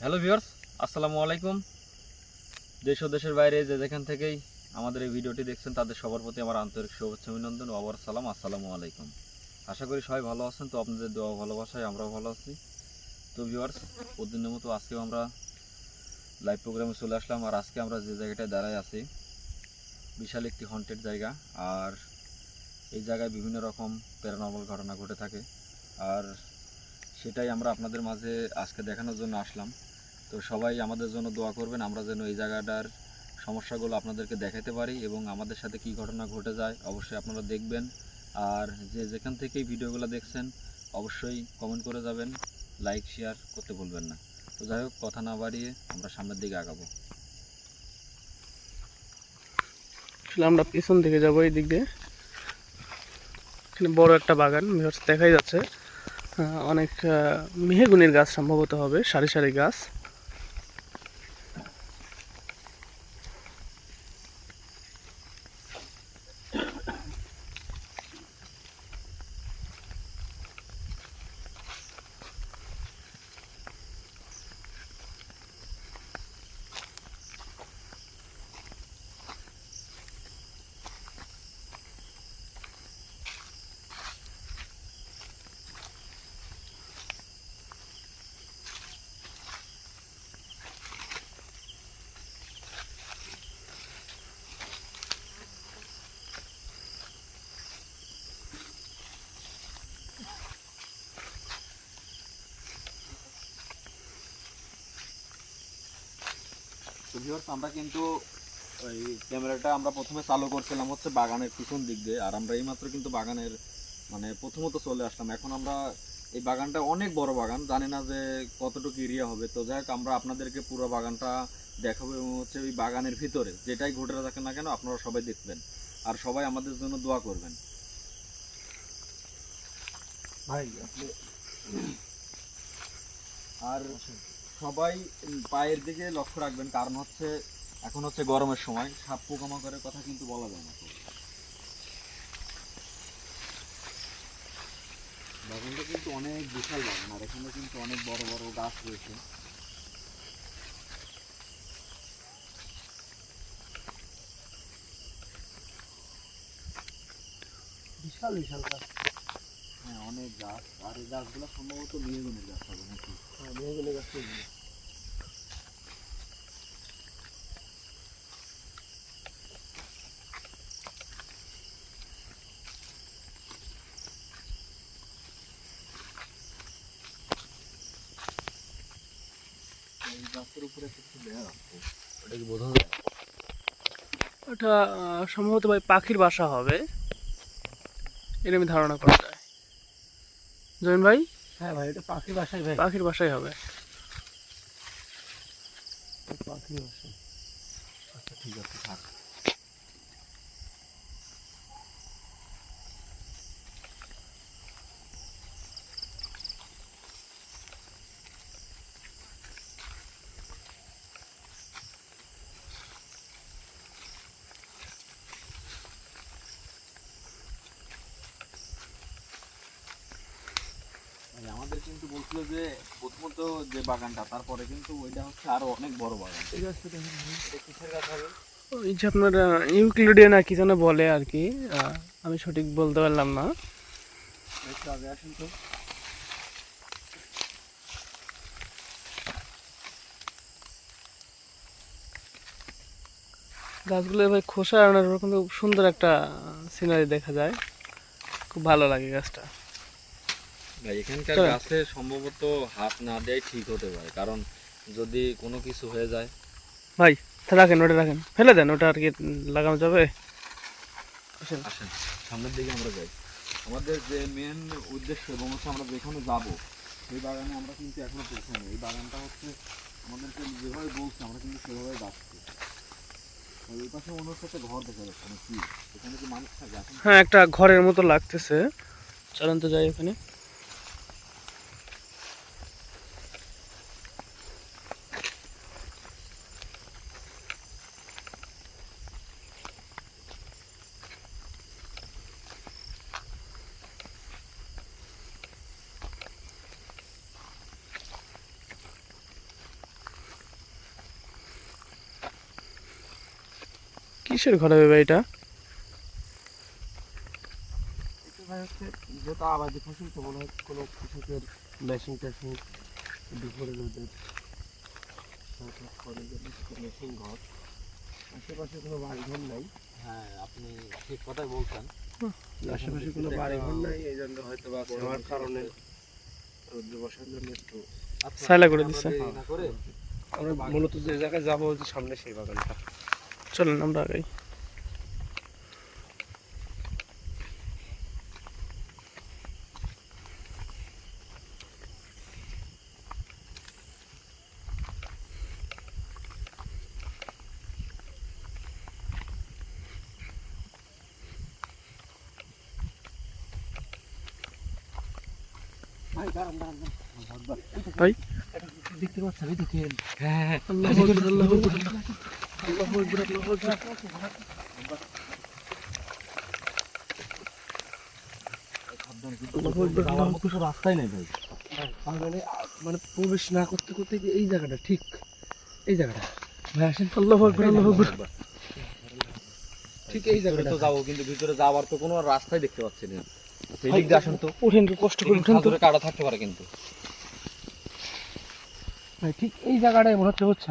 Hello viewers আসসালামু আলাইকুম দেশ ও দেশের বাইরে যে যেখান থেকেই আমাদের এই ভিডিওটি দেখছেন, তাদের সবার প্রতি আমার আন্তরিক শুভেচ্ছা, অভিনন্দন আবার সালাম। আসসালামু আলাইকুম। আশা করি সবাই ভালো আছেন, তো আপনাদের দোয়া ভালোবাসায় আমরাও ভালো আছি। তো ভিউয়ার্স প্রতিদিনের মতো আজকেও আমরা লাইভ প্রোগ্রামে চলে আসলাম, আর আজকে আমরা যে জায়গাটায় দাঁড়ায় আছি, বিশাল একটি হন্টেড জায়গা, আর এই জায়গায় বিভিন্ন রকম প্যারানর্মাল ঘটনা ঘটে থাকে। আর সেটাই আমরা আপনাদের মাঝে আজকে দেখানোর জন্য আসলাম। তো সবাই আমাদের জন্য দোয়া করবেন, আমরা যেন এই জায়গাটার সমস্যাগুলো আপনাদেরকে দেখাতে পারি এবং আমাদের সাথে কি ঘটনা ঘটে যায় অবশ্যই আপনারা দেখবেন। আর যে যেখান থেকেই ভিডিওগুলো দেখছেন, অবশ্যই কমেন্ট করে যাবেন লাইক শেয়ার করতে ভুলবেন না। তো যাই হোক, কথা না বাড়িয়ে আমরা সামনের দিকে আগাবো। আমরা পিছন দিকে যাব, এই দিক দিয়ে। বড় একটা বাগান দেখাই যাচ্ছে। অনেক মেহেগুনের গাছ সম্ভবত হবে সারি সারি গাছ। তো ভিউয়ার্স আমরা কিন্তু ওই ক্যামেরাটা আমরা প্রথমে চালু করছিলাম হচ্ছে বাগানের পিছন দিক দিয়ে আর আমরা এইমাত্র কিন্তু বাগানের মানে প্রথমত চলে আসলাম। এখন আমরা এই বাগানটা অনেক বড় বাগান জানি না যে কতটুকু এরিয়া হবে। তো যাই হোক আমরা আপনাদেরকে পুরো বাগানটা দেখাবো এবং হচ্ছে ওই বাগানের ভিতরে যেটাই ঘটে থাকে না কেন আপনারা সবাই দেখবেন। আর সবাই আমাদের জন্য দোয়া করবেন। ভাই আর সবাই পায়ের দিকে লক্ষ্য রাখবেন, কারণ হচ্ছে এখন হচ্ছে গরমের সময়, সাপ পোকামাকড়ের কথা কিন্তু বলা যায় না। বাগানটা কিন্তু অনেক বিশাল বাগান, আর এখানে কিন্তু অনেক বড় বড় গাছ রয়েছে। বিশাল বিশাল গাছ। হ্যাঁ অনেক গাছ। আর এই গাছগুলো সম্ভবত মেহগুনের গাছ হবে নাকি? গাছ গাছের উপরে কিছু দেওয়া আছে? ওটা কি বোঝা যায়? ওটা সম্ভবত ভাই পাখির বাসা হবে। এটা আমি ধারণা করা জয়েন ভাই? হ্যাঁ ভাই এটা পাখির বাসায় ভাই। পাখির বাসায় হবে। পাখির বাসায় আচ্ছা ঠিক আছে থাক মানে বলছিল যে প্রথমত যে বাগানটা তারপরে কিন্তু ওইটা হচ্ছে আরও অনেক বড় বাগান। ভাই এটা কিসের গাছ হবে? ওই যে আপনার ইউক্লিডিয়া না কি যেন বলে আর কি আমি সঠিক বলতে পারলাম না। একটু আগে আসুন তো। গাছগুলো ভাই খোসা আনার পর কিন্তু সুন্দর একটা সিনারি দেখা যায়। খুব ভালো লাগে গাছটা। ভাই এখানকার গাছে সম্ভবত হাত না দেয় ঠিক হতে পারে কারণ যদি কোনো কিছু হয়ে যায়। ভাই রাখেন ওটা রাখেন। ফেলে দেন ওটা আর কি লাগানো যাবে? আসেন। আসেন সামনের দিকে আমরা যাই। আমাদের যে মেন উদ্দেশ্য এবং হচ্ছে আমরা যেখানে যাব সেই বাগানে আমরা কিন্তু এখনও পৌঁছাইনি। এই বাগানটা হচ্ছে আমাদেরকে যেভাবে বলছে আমরা কিন্তু সেভাবে যাচ্ছি পাশে ঘর দেখা যাচ্ছে মানে কি? এখানে কি মানুষ থাকে? হ্যাঁ একটা ঘরের মতো লাগতেছে। চলেন তো যাই ওখানে কিসের ঘর হবে ভাই এটা? এটা ভাই হচ্ছে যেহেতু আবাদি ফসল তো মনে হয় কোনো কৃষকের মেশিন টেশিন দুপুরে রোদের মেশিন ঘর। আশেপাশে কোনো বাড়ি নাই। হ্যাঁ আপনি ঠিক কথাই বলছেন। আশেপাশে কোনো বাড়ি ঘর নাই এই জন্য হয়তো বা কারণে রোদ্র বসার জন্য একটু সাইলা করে দিচ্ছে আমরা মূলত যে জায়গায় যাব যে সামনে সেই বাগানটা। চলেন আমরা আগাই ভাই দাঁড়ান দাঁড়ান দাঁড়ান ভাই দেখতে পাচ্ছেন এই দেখেন হ্যাঁ হ্যাঁ আল্লাহু আকবার আল্লাহু আকবার মানে প্রবেশ না করতে করতে এই জায়গাটা ঠিক এই জায়গাটা ঠিক এই জায়গাটা তো যাব কিন্তু ভিতরে যাওয়ার তো কোনো রাস্তাই দেখতে পাচ্ছি না কষ্ট করে থাকতে পারে কিন্তু ভাই, ঠিক এই জায়গাটায় মনে হচ্ছে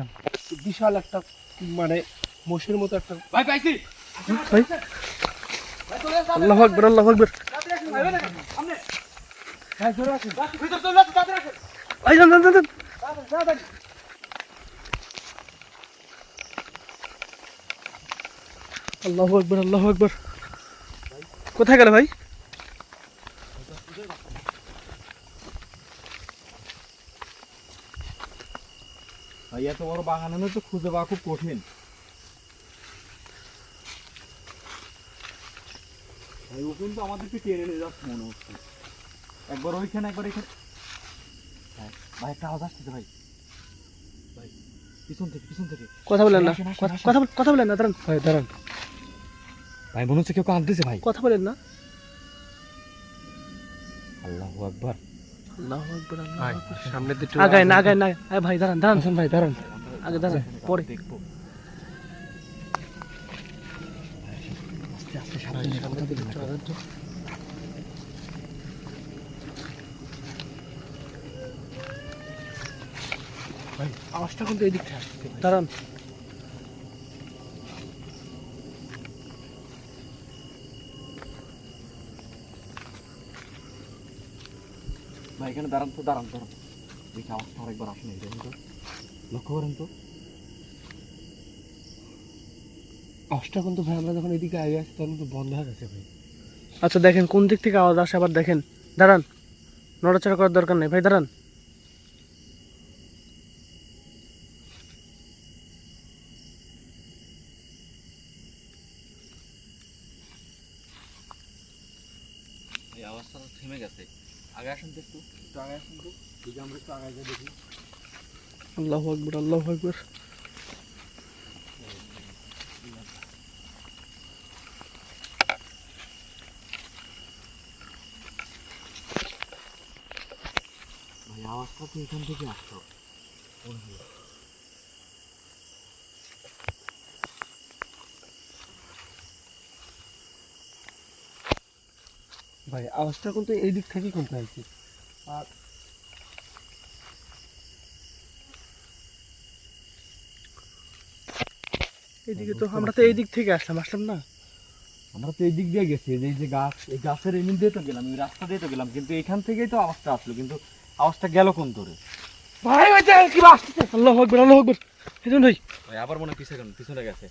বিশাল একটা মানে মোষের মতো একটা ভাই পাইছি। ভাই। আল্লাহু আকবার আল্লাহু আকবার। ভাই যান যান, যান। আল্লাহু আকবার আল্লাহু আকবার। কোথায় গেল ভাই? এত বড় বাগানে তো খুঁজে পাওয়া খুব কঠিন। ও কিন্তু আমাদেরকে টেনে নিয়ে যাচ্ছে মনে হচ্ছে। একবার ওইখানে একবার এখানে। ভাই ভাই একটা আওয়াজ আসতেছে ভাই। ভাই পিছন থেকে পিছন থেকে। কথা বলেন না। কথা-। কথা কথা বলেন না দাঁড়ান। ভাই দাঁড়ান। ভাই মনে হচ্ছে কেউ কাঁদতেছে ভাই। কথা বলেন না। আল্লাহু আকবার। আল্লাহু আকবার আল্লাহু ভাই আকবার। সামনের দিকটা আগায় না আগায় না। আগায়। ভাই দাঁড়ান দাঁড়ান ভাই দাঁড়ান। আগে দাঁড়ান পরে। দেখব। ভাই, সামনের দিকটা আগান তো। ভাই আওয়াজটা কিন্তু এই দিকটা আসছে দাঁড়ান। ভাই এখানে দাঁড়ান তো দাঁড়ান দাঁড়ান। দেখি আওয়াজটা আরেকবার আসেন এই দেখুন তো লক্ষ্য করেন তো। আওয়াজটা কিন্তু ভাই আমরা যখন এদিকে আগে আসছি তখন তো বন্ধ হয়ে গেছে ভাই। আচ্ছা দেখেন কোন দিক থেকে আওয়াজ আসে আবার দেখেন। দাঁড়ান নড়াচড়া করার দরকার নেই ভাই দাঁড়ান। এই আওয়াজটা তো থেমে গেছে। আগে আসুন তো একটু একটু আগে আসুন তো। যদি আমরা একটু আগে যাই দেখি। আল্লাহ আকবর আল্লাহ আকবর। আওয়াজটা তো এখান থেকে আসতো ভাই আওয়াজটা কিন্তু এই দিক থেকেই কিন্তু আইছে আর এইদিকে তো আমরা তো এই দিক থেকে আসলাম আসলাম না? আমরা তো এই দিক দিয়ে গেছি এই যে- গাছ এই গাছের এমনি দিয়ে তো গেলাম এই রাস্তা দিয়ে তো গেলাম কিন্তু এখান থেকেই তো আওয়াজটা আসলো কিন্তু আওয়াজটা গেল কোন ধরে ভাই ওই দেখেন কি আসছে আল্লাহু আকবার আল্লাহু আকবার। দেখুন ভাই। ভাই আবার মনে হয় পিছনে পিছনে গেছে।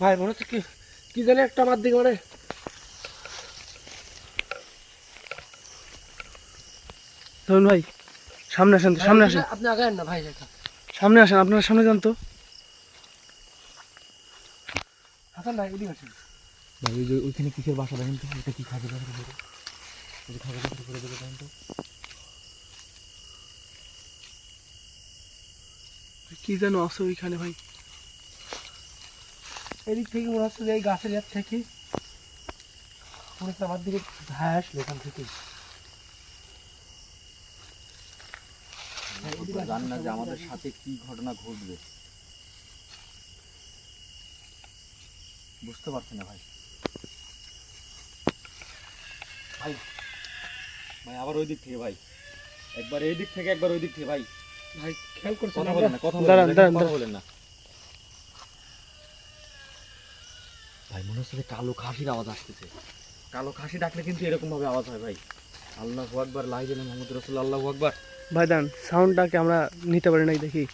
ভাই মনে হচ্ছে কি কি জানি একটা আমার দিকে মানে ধরুন ভাই সামনে আসেন তো সামনে আসেন। আপনি আগায়েন না ভাই সামনে আসেন আপনার সামনে যান তো। হাসান ভাই এদিকে আসেন। ভাই ওই যে ওইখানে কিসের বাসা দেখেন তো এটা কি খাবে বাসা করে ওই খাবে বাসা করে দেবে দেখেন তো। কি যেন আছে ওইখানে ভাই। এদিক থেকে মনে হচ্ছে যে এই গাছের ইয়ার থেকে মনে হচ্ছে আমার দিকে ধায় আসলো এখান থেকে জানি না যে আমাদের সাথে কি ঘটনা ঘটবে। বুঝতে পারছি না ভাই। ভাই ভাই আবার ওই দিক থেকে ভাই। একবার এই দিক থেকে একবার ওই দিক থেকে ভাই। ভাই খেয়াল করছেন কথা আমরা? বলেন না কথা বলেন না, কথা বলেন না। ভাই মনে হচ্ছে কালো খাসির আওয়াজ আসতেছে। কালো খাসি ডাকলে কিন্তু এরকম ভাবে আওয়াজ হয় ভাই। আল্লাহ আকবার লাইজেন মোহাম্মদ রসুল আল্লাহ আকবার। ভাই দাঁড়ান সাউন্ডটাকে আমরা নিতে পারি নাই দেখি।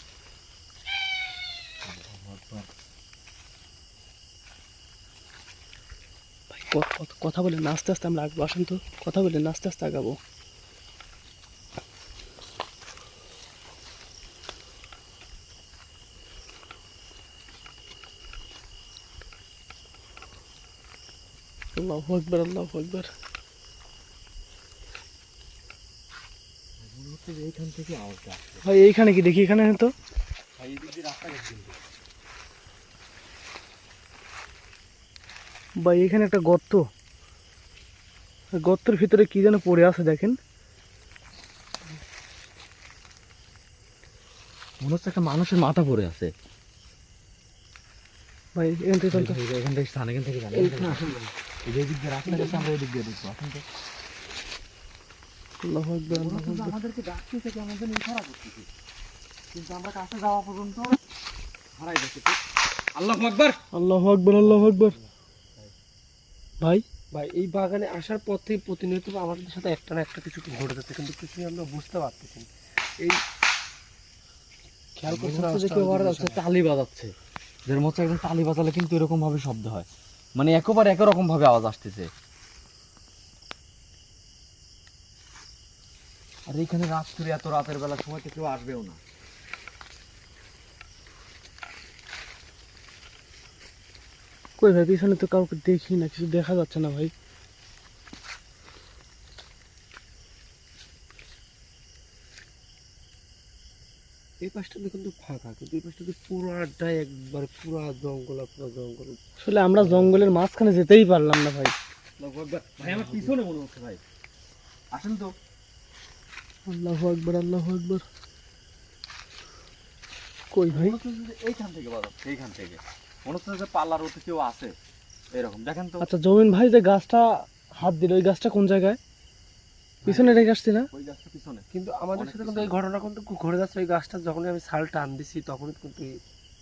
কথা বলে আস্তে আস্তে আমরা আগাবো, আসেন তো। কথা বলে আস্তে আস্তে আগাবো। আল্লাহ আকবর আল্লাহ আকবর মনে হচ্ছে যে এইখান থেকে আওয়াজটা ভাই এইখানে কি? দেখি এখানে তো ভাই এই দিয়ে রাস্তা গেছে ভাই এখানে একটা গর্ত। গর্তের ভিতরে কি যেন পড়ে আছে দেখেন। মনে হচ্ছে একটা মানুষের মাথা পড়ে আছে। ভাই এখান থেকে এখান থেকে স্থান এখান থেকে এই দিক দিয়ে রাস্তা গেছে আমরা এই দিক দিয়ে দেখব এখন তো আল্লাহু আকবার আমাদেরকে ডাকতেছে কেমন যেন ইশারা করতেছে কিন্তু আমরা কাছে যাওয়া পর্যন্ত হারাই গেছে আল্লাহ আকবার। আল্লাহু আকবার আল্লাহু আকবার। ভাই? ভাই এই বাগানে আসার পর থেকে প্রতিনিয়ত আমাদের সাথে একটা না একটা কিছু ঘটে যাচ্ছে কিন্তু কিছুই আমরা বুঝতে পারতেছি এই খেয়াল হচ্ছে যে কেউ আমাদের? তালি বাজাচ্ছে। একদম তালি বাজালে কিন্তু এরকম ভাবে শব্দ হয়। মানে একেবারে একই রকম ভাবে আওয়াজ আসতেছে। আর এইখানে রাত করে এত রাতের বেলা সময় তো কেউ আসবেও না। কই ভাই পিছনে তো কাউকে দেখি না কিছু দেখা যাচ্ছে না ভাই। এই পাশটা দেখুন তো ফাঁকা কিন্তু এই পাশটা তো পুরাটাই একবারে পুরা জঙ্গল পুরা জঙ্গল। আসলে আমরা জঙ্গলের মাঝখানে যেতেই পারলাম না ভাই। ভাই আমার পিছনে মনে হচ্ছে ভাই। আসেন তো। আল্লাহু আকবার আল্লাহু আকবার। কই ভাই? এইখান থেকে বাজাচ্ছে এইখান থেকে। মনে হচ্ছে যে পাল্লার ওতে কেউ আছে। এরকম দেখেন তো। আচ্ছা জমিন ভাই যে গাছটা হাত দিল ওই গাছটা কোন জায়গায়? পিছনে রেখে আসছি না? ওই গাছটা পিছনে। কিন্তু আমাদের সাথে কিন্তু এই ঘটনা কিন্তু খুব ঘটে যাচ্ছে। ওই গাছটা যখনই আমি ছাল টান দিছি তখনই কিন্তু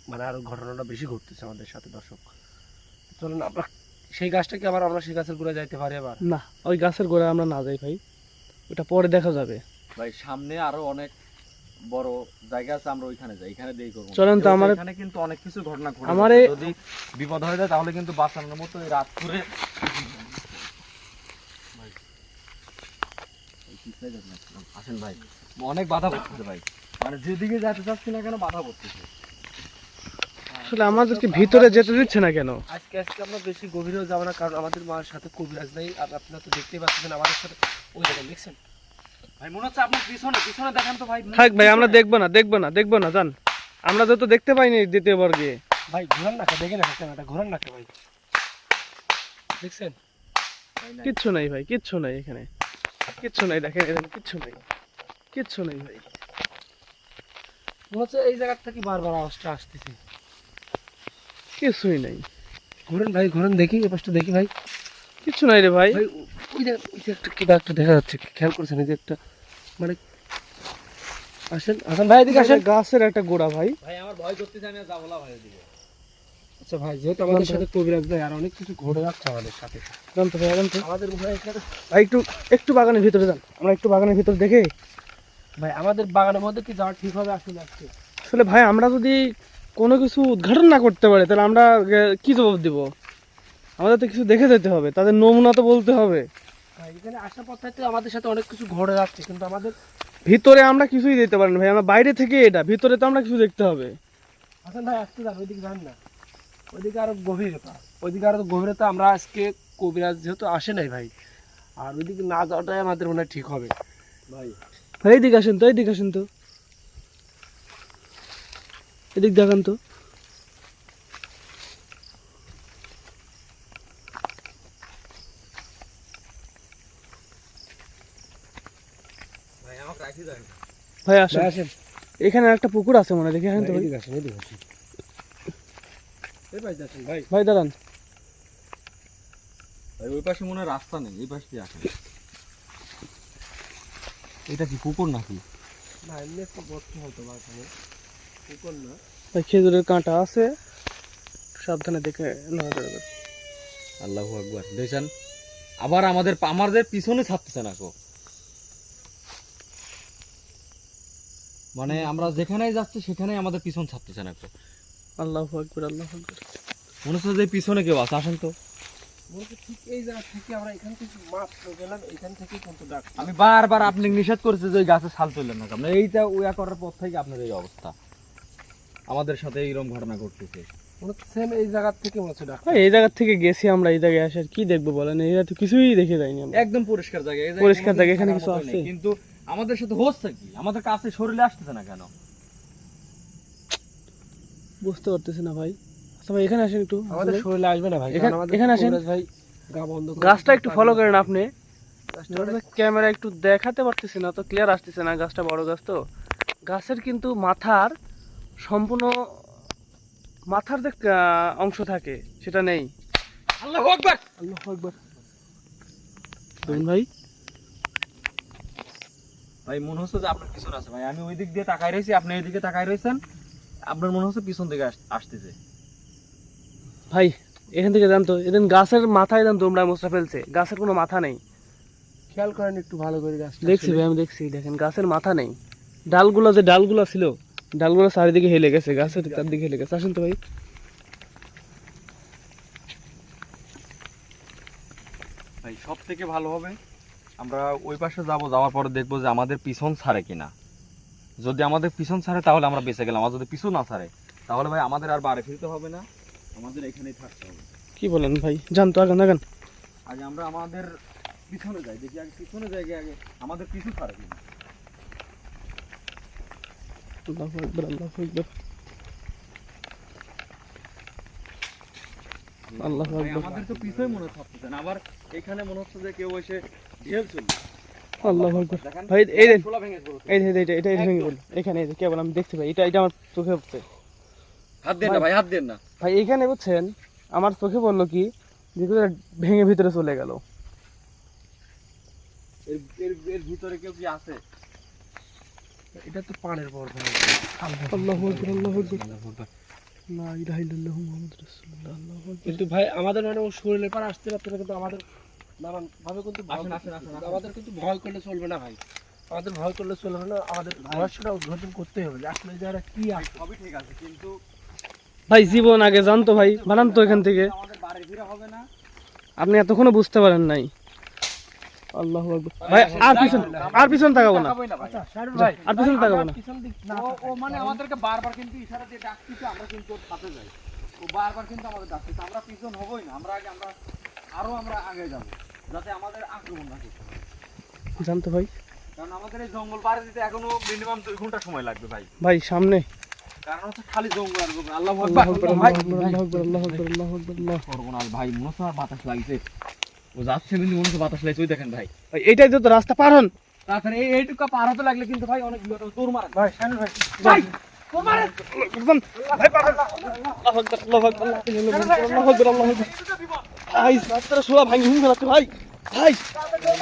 মানে আরও ঘটনাটা বেশি ঘটতেছে আমাদের সাথে দর্শক। চলুন আমরা সেই গাছটাকে আবার আমরা সেই গাছের গোড়ায় যাইতে পারি আবার না ওই গাছের গোড়ায় আমরা না যাই ভাই। ওটা পরে দেখা যাবে। ভাই সামনে আরও অনেক বড় জায়গা আছে আমরা ওইখানে যাই এখানে দেই করব চলেন তো আমার- এখানে কিন্তু অনেক কিছু ঘটনা ঘটে আমারে- যদি বিপদ হয়ে যায় তাহলে কিন্তু বাঁচানোর মতো এই রাত করে আসেন ভাই অনেক বাধা পড়তেছে ভাই। মানে যেদিকে যেতে চাচ্ছি না কেন বাধা পড়তেছে। আসলে আমাদেরকে ভিতরে যেতে দিচ্ছে না কেন? আজকে আজকে আমরা বেশি গভীরেও যাব না কারণ আমাদের মার সাথে কবিরাজ নেই। আর আপনারা তো দেখতেই পাচ্ছেন আমাদের সাথে ওই দেখেন দেখছেন? থাক ভাই আমরা দেখব না দেখব না দেখব না জান আমরা যত দেখতে পাইনি দ্বিতীয়বার গিয়ে ভাই ঘোরান নাকা দেখে না ক্যামেরাটা ঘোরান নাকা ভাই। দেখছেন? কিচ্ছু নাই ভাই কিচ্ছু নাই এখানে। কিচ্ছু নাই দেখেন এখানে কিচ্ছু নাই। কিচ্ছু নাই ভাই। মনে হচ্ছে এই জায়গার থেকে বারবার আওয়াজটা আসতেছে। কিছুই নাই। ঘোরেন ভাই ঘোরেন দেখি এই পাশটা দেখি ভাই। কিচ্ছু নাই রে ভাই। ওই একটা কি একটা দেখা যাচ্ছে খেয়াল করছেন? এই যে একটা মানে আসেন আসেন ভাই এদিকে আসেন। গাছের একটা গোড়া ভাই। ভাই আমার ভয় করতেছে আমি যাব না ভাই ওদিকে আচ্ছা ভাই যেহেতু আমাদের সাথে কবিরাজ ভাই আর অনেক কিছু ঘটে যাচ্ছে আমাদের সাথে। জানতো ভাই জানতো। আমাদের মনে ভাই একটু একটু বাগানের ভিতরে যান। আমরা একটু বাগানের ভিতরে দেখে ভাই আমাদের বাগানের মধ্যে কি যাওয়া ঠিক হবে আসলে আজকে? আসলে ভাই আমরা যদি কোনো কিছু উদ্ঘাটন না করতে পারি তাহলে আমরা কি জবাব দিব? আমাদের তো কিছু দেখে যেতে হবে তাদের নমুনা তো বলতে হবে। এখানে আসার পর থেকে আমাদের সাথে অনেক কিছু ঘটে যাচ্ছে কিন্তু আমাদের ভিতরে আমরা কিছুই দিতে পারি না ভাই। আমরা বাইরে থেকে এটা ভিতরে তো আমরা কিছু দেখতে হবে। হাসান ভাই আসতে যান ওইদিকে যান না। ওইদিকে আরও গভীরতা ওইদিকে আরও গভীরতা আমরা আজকে কবিরাজ যেহেতু আসে নাই ভাই আর ওইদিকে না যাওয়াটাই আমাদের মনে হয় ঠিক হবে। ভাই। ভাই এইদিকে আসেন তো এইদিকে আসেন তো। এদিক দেখান তো ভাই আমাকে রাখি দেন ভাই আসেন। আসেন। এখানে একটা পুকুর আছে মনে হয় দেখে আসেন তো ভাই ভাই। আসেন ভাই। ভাই দাঁড়ান। ভাই ওই পাশে মনে হয় রাস্তা নেই এই পাশ দিয়ে আসেন। এটা কি পুকুর নাকি? না এমনি একটা গর্ত হতো বা এখানে পুকুর না। ভাই খেজুরের কাঁটা আছে। সাবধানে দেখে নড়াচড়া করে আল্লাহু আকবার। দেখছেন? আবার আমাদের আমাদের পিছনে ছাড়তেছে না কো মানে আমরা যেখানেই যাচ্ছি সেখানেই আমাদের পিছন ছাড়তেছে না কো আল্লাহ আকবর আল্লাহ আকবর। মনে হচ্ছে যে পিছনে কেউ আছে আসেন তো। মনে হচ্ছে ঠিক এই জায়গা থেকে আমরা এখান থেকে মাত্র গেলাম এখান থেকে কিন্তু ডাক আমি বারবার আপনি নিষেধ করেছি যে ওই গাছে ছাল তুললেন না আপনি এইটা ওয়া করার পর থেকে আপনার এই অবস্থা। আমাদের সাথে এইরকম ঘটনা ঘটতেছে। এই জায়গা থেকে ভাই এই জায়গা থেকে গেছি আমরা এই জায়গায় আসে কি দেখব বলেন? এই তো কিছুই দেখে যাইনি আমরা। একদম পরিষ্কার জায়গা জায়গায় পরিষ্কার জায়গা, এখানে কিছু আছে? কিন্তু আমাদের সাথে হচ্ছে কি? আমাদের কাছে শরীরে আসতেছে না কেন? বুঝতে পারতেছি না ভাই। আচ্ছা ভাই এখানে আসেন একটু। আমাদের শরীরে আসবে না ভাই এখানে- আসেন। ভাই গা বন্ধ গাছটা একটু ফলো করেন আপনি। ক্যামেরা একটু দেখাতে পারতেছি না তো ক্লিয়ার আসতেছে না গাছটা বড় গাছ তো। গাছের কিন্তু মাথার সম্পূর্ণ মাথার যে অংশ থাকে সেটা নেই। আল্লাহু আকবার! আল্লাহ আকবার। ভাই। ভাই মনে হচ্ছে যে আপনার পিছনে আছে। ভাই আমি ওই দিক দিয়ে তাকাই রয়েছি আপনি এইদিকে তাকাই রয়েছেন। আপনার মনে হচ্ছে পিছন থেকে আসতেছে। ভাই এখান থেকে জানতো এদিন গাছের মাথায় জান তোমরা মোসরা ফেলছে। গাছের কোনো মাথা নেই। খেয়াল করেন একটু ভালো করে গাছটা দেখছি ভাই আমি দেখছি। দেখেন গাছের মাথা নেই। ডালগুলো যে ডালগুলো ছিল ডালগুলো চারিদিকে হেলে গেছে গাছের চারদিকে হেলে গেছে। আসেন তো ভাই। ভাই সব থেকে ভালো হবে আমরা ওই পাশে যাব যাওয়ার পরে দেখব যে আমাদের পিছন ছাড়ে কিনা। যদি আমাদের পিছন ছাড়ে তাহলে আমরা বেঁচে গেলাম। আর যদি পিছন না ছাড়ে তাহলে ভাই আমাদের আর বাড়ি ফিরতে হবে না। আমাদের এখানেই থাকতে হবে। কি বলেন ভাই? জানতো আগান আগান। আগে আমরা আমাদের পিছনে যাই দেখি আগে পিছনে যাই আগে আমাদের পিছু ছাড়ে কিনা। আল্লাহু আকবার আল্লাহু আকবার। আল্লাহু। আমাদের তো পিছুই মনে থাকতেছে না। আবার এখানে মনে হচ্ছে যে কেউ এসে ঢেল চলবে আল্লাহু ভাই এই দেন খোলা ভেঙে পড়েছে। এই এটা এটা এটা ভেঙে বল এখানে কেবল আমি দেখছি ভাই এটা এটা আমার চোখে পড়ছে। হাত দেন না ভাই হাত দেন না। ভাই এখানে বুঝছেন আমার চোখে পড়ল কি? যেগুলো ভেঙে ভিতরে চলে গেল। এর এর এর ভিতরে কেউ কি আছে? এটা তো পানের পর আল্লাহু আকবার। আল্লাহু আকবার। লা ইলাহা ইল্লাল্লাহু মুহাম্মাদুর রাসূলুল্লাহ কিন্তু ভাই আমাদের মানে ও শরীরের পার আসতে পারতো না কিন্তু আমাদের নানান ভাবে কিন্তু করতে-। আমাদের কিন্তু ভয় করলে চলবে না ভাই। আমাদের ভয় করলে চলবে না আমাদের রহস্যটা উদ্ঘাটন করতেই হবে আসলে জায়গাটা কি আছে। সবই ঠিক আছে কিন্তু ভাই জীবন আগে জানতো ভাই বানান তো এখান থেকে। আমাদের বাড়ি ফিরে হবে না। আপনি এতক্ষণও বুঝতে পারেন নাই। আল্লাহু আকবার। ভাই আর পিছন আর পিছন তাকাবো না। আচ্ছা আর পিছন তাকাবো না। ও মানে আমাদেরকে বারবার কিন্তু ইশারা দিয়ে ডাকতেছে আমরা কিন্তু ওর সাথে যাই। ও বারবার কিন্তু আমাদের ডাকতেছে আমরা পিছন হবই না আমরা আগে আমরা আরও আমরা আগে যাব যাতে আমাদের আক্রমণ না করতে। জানতো ভাই। কারণ আমাদের এই জঙ্গল পাড়ে দিতে এখনও মিনিমাম দুই ঘণ্টা সময় লাগবে ভাই। ভাই সামনে। কারণ হচ্ছে খালি জঙ্গল আর জঙ্গল। আল্লাহ আল্লাহু আকবার আকবার ভাই আল্লাহু আকবার আল্লাহু আকবার আল্লাহু আকবার আল্লাহ সর্বনাশ ভাই মনে হচ্ছে বাতাস লাগছে। ও যাচ্ছে কিন্তু মনে হচ্ছে বাতাস লাগছে। ওই দেখেন ভাই। এইটাই তো রাস্তা পার হন। এই এইটুকু পার হতে লাগলে কিন্তু ভাই অনেক দূর মারা ভাই শাহরুখ ভাই। ভাই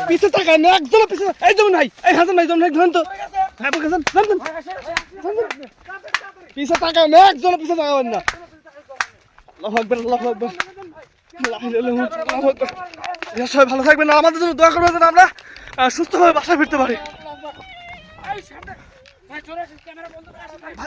পিছে না একজন পিছে তাকাবেন না। আল্লাহু আকবার আল্লাহু আকবার। ভালো থাকবেন আমাদের জন্য দোয়া করবেন আমরা সুস্থভাবে বাসায় ফিরতে পারি।